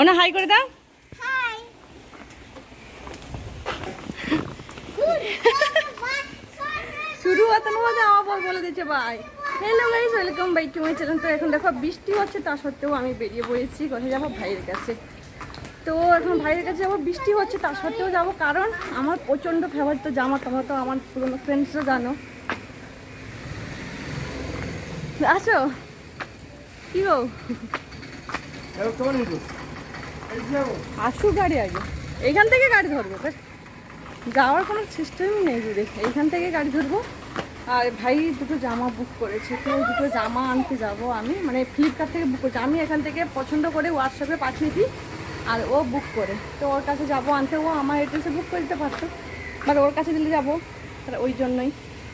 ওনা হাই করে দাও। শুরু হতে না হতে আমার বলে দিচ্ছে ভাই hello guys welcome by to my channel তো এখন দেখো বৃষ্টি হচ্ছে তা সত্ত্বেও আমি বেরিয়ে পড়েছি কোথায় যাব? ভাইয়ের কাছে। তো এখন ভাইয়ের কাছে যাব বৃষ্টি হচ্ছে তা সত্ত্বেও যাব কারণ আমার প্রচণ্ড ফেভারিট তো জামা তোমরা তো আমার পুরোনো ফ্রেন্ডসরা জানো। আসো। কি গো? আসুক গাড়ি আগে। এইখান থেকে গাড়ি ধরবো যাওয়ার কোনো সিস্টেমই নেই দূরে এইখান থেকে গাড়ি ধরবো। আর ভাই দুটো জামা বুক করেছে। তো দুটো জামা আনতে যাব আমি। মানে ফ্লিপকার্ট থেকে বুক করেছি। আমি এখান থেকে পছন্দ করে হোয়াটসঅ্যাপে পাঠিয়ে দিই। আর ও বুক করে। তো ওর কাছে যাব আনতে। ও আমার এড্রেসে বুক করে দিতে পারতো। বাট ওর কাছে দিলে যাব। আর ওই জন্যই।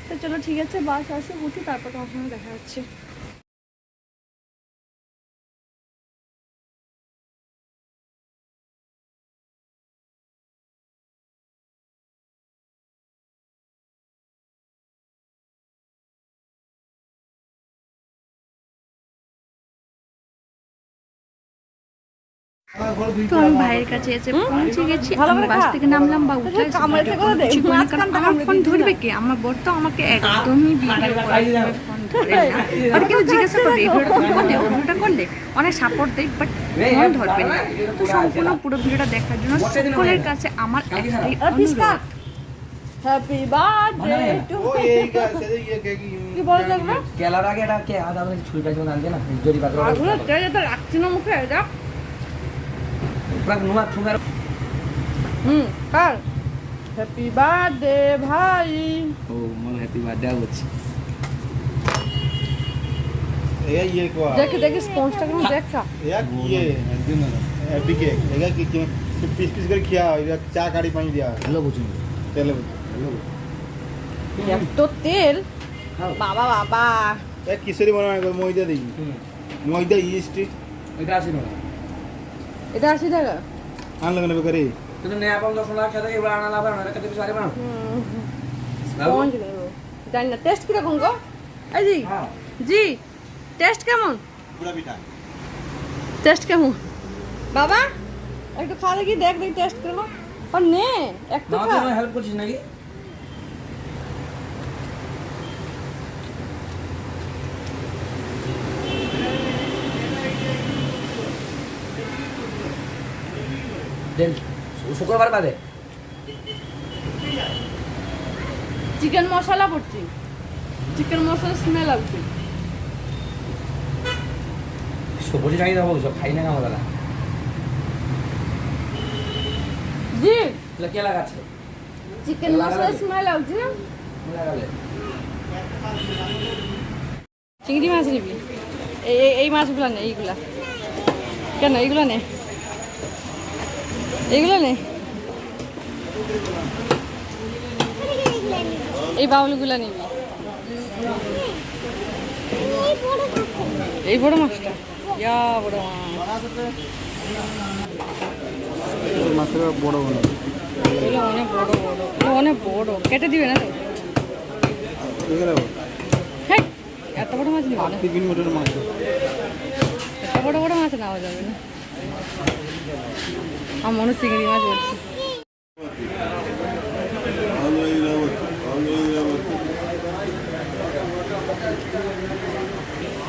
তো চলো ঠিক আছে। বাস আসে উঠি তারপর তোমার সঙ্গে দেখা হচ্ছে। তো আমি ভাইয়ের কাছে এসে পৌঁছে গেছি। আমি বাস থেকে নামলাম বা উঠে আমার ফোন ধরবে কে? আমার বর তো আমাকে একদমই আর জিজ্ঞাসা করবে এই ভিডিওটা তুমি করলে ওই ভিডিওটা করলে অনেক সাপোর্ট দেয় বাট ফোন ধরবে না। তো সম্পূর্ণ পুরো ভিডিওটা দেখার জন্য সকলের কাছে আমার একটাই অনুরোধ। হ্যাপি বার্থডে টু কি বলে দেখবে কেলার আগে এটা কে আদা ছুরিটা যখন আনতে না? জরি পাত্র আগুলো তেলে তো রাখছি না মুখে এটা Frank, nuha, nuha. হুম কার? হ্যাপি বার্থডে ভাই। ও মনে হ্যাপি বার্থডে হচ্ছে দেখে দেখে স্পঞ্জটা কেমন দেখা এটা কি ইয়ে? একদিন হ্যাপি কেক এটা কি? পিস পিস করে খিয়া হয় চা কাড়ি পানি দেওয়া হয়। ভালো বুঝুন। তেলে এত তেল? বাবা বাবা। এটা কিসেরই বানানো ময়দা দিই ময়দা ইস্ট এটা আছে না। এটা আশি টাকা। আনলে কেন বেকারি? কিন্তু নেয়া পাম দশ লাখ খেতে এবার আনা লাভ আনা খেতে সারি বানা জানি না টেস্ট কীরকম গো? এই জি হ্যাঁ। জি টেস্ট কেমন? টেস্ট কেমন? বাবা একটু খাওয়া কি দেখ দেখ টেস্ট করব আর নে একটু খা। হেল্প করছিস নাকি? শুক্রবার বাদে। চিকেন মশলা পড়ছি চিকেন মশলা স্মেল আসছে সবজি খাই দেবো সব খাই না কামো দাদা? জি। কে লাগাচ্ছে? চিকেন মশলা স্মেল আসছে লাগালে চিংড়ি মাছ নিবি? এই- এই মাছগুলো নে এইগুলা। কেন এইগুলো নে। এগুলো নেই এই বাউলগুলো নিবি এই বড় মাছটা। ইয়া বড় মাছ। বড় বড়। এগুলো অনেক বড় বড়। অনেক বড়। কেটে দিবে না হ্যাঁ এত বড় মাছ নিব না। এত বড় বড় মাছ নেওয়া যাবে না। আমার মনে হচ্ছে চিংড়ি মাছ বলছি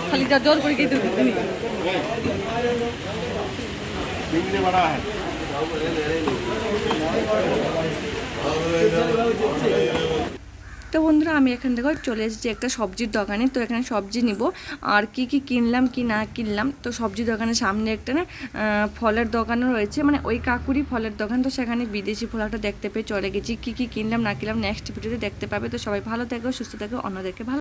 খালি যা জোর করে খেতে দিতে নেই कितने बड़ा है তো বন্ধুরা, আমি এখান থেকে চলে এসেছি একটা সবজির দোকানে। তো এখানে সবজি নিব। আর কি কি কিনলাম, কি না কিনলাম, তো সবজি দোকানের সামনে একটা না ফলের দোকানও রয়েছে। মানে ওই কাকুরি ফলের দোকান, তো সেখানে বিদেশি ফল একটা দেখতে পেয়ে চলে গেছি। কি কি কিনলাম, না কিনলাম নেক্সট ভিডিওতে দেখতে পাবে। তো সবাই ভালো থাকো, সুস্থ থাকো, অন্যদেরকে ভালো